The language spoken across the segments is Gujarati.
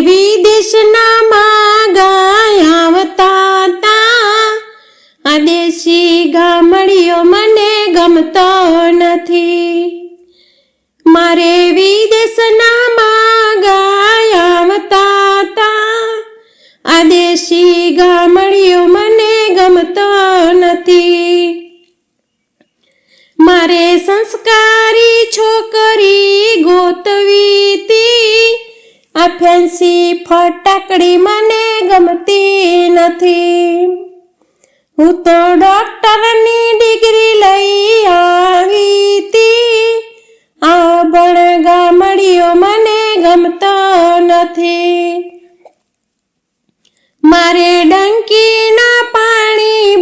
વિદેશના માગાય આવતા તા આ દેશી ગામડીઓ મને ગમતો નથી. મારે વિદેશના માગાય આવતા તા આ દેશી ગામડીઓ મને ગમતો નથી. મારે સંસ્કારી છોકરી ગોતવી તી. ફેન્સી ફટાકડી મને ગમતી નથી. હું તો ડોક્ટરની ડિગ્રી લઈ આવી હતી. આ ગામડીઓ મને ગમતો નથી. મારે ડંકીના પાણી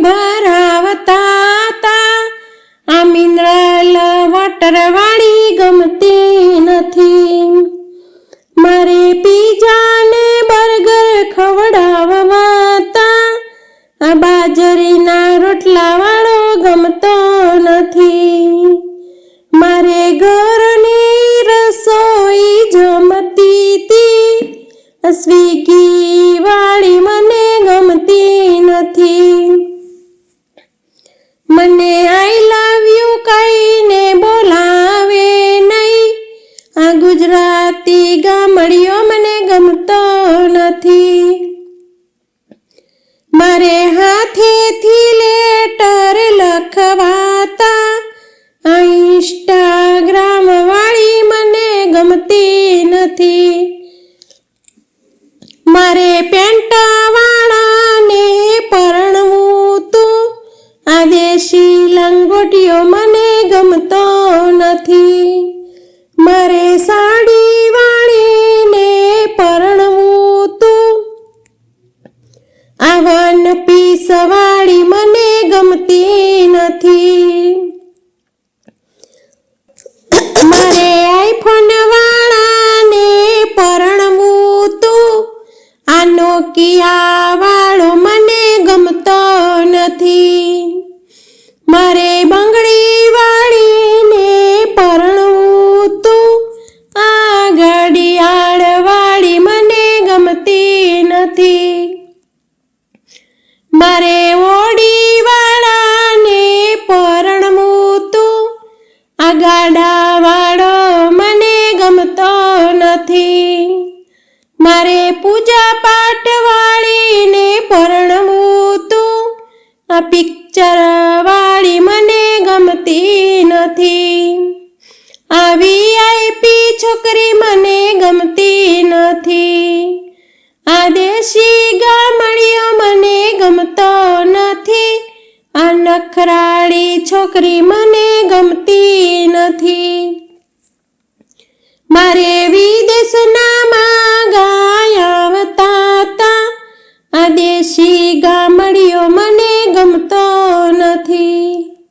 સ્વીગી વાળી મને ગમતી નથી. મને આઈ લવ યુ કહીને બોલાવે નહીં. આ ગુજરાતી ગામડીઓ મને ગમતો નથી. મારે હાથેથી લેટર લખવાતા ઇન્સ્ટાગ્રામ વાળી મને ગમતી નથી. આ વન પીસ મને ગમતી નથી. મારે આઈફોન વાળાને પરણવું તો આ નોકિયા વાળો મને ગમતો નથી. મારે બંગડી વાળીને પરણવું તો આ ઘડિયાળ વાળી મને ગમતી નથી. વાળો મને ગમતો નથી. મારે પૂજા પાઠ વાળીને પરણવું તું આ પિક્ચર વાળી મને ગમતી નથી. આ વીઆઈપી છોકરી મને ગમતી નથી. આ દેશી ગામડીઓ આ નખરાળી છોકરી મને ગમતી નથી. મારે વિદેશના માગાય તા આ દેશી ગામડીઓ મને ગમતો નથી.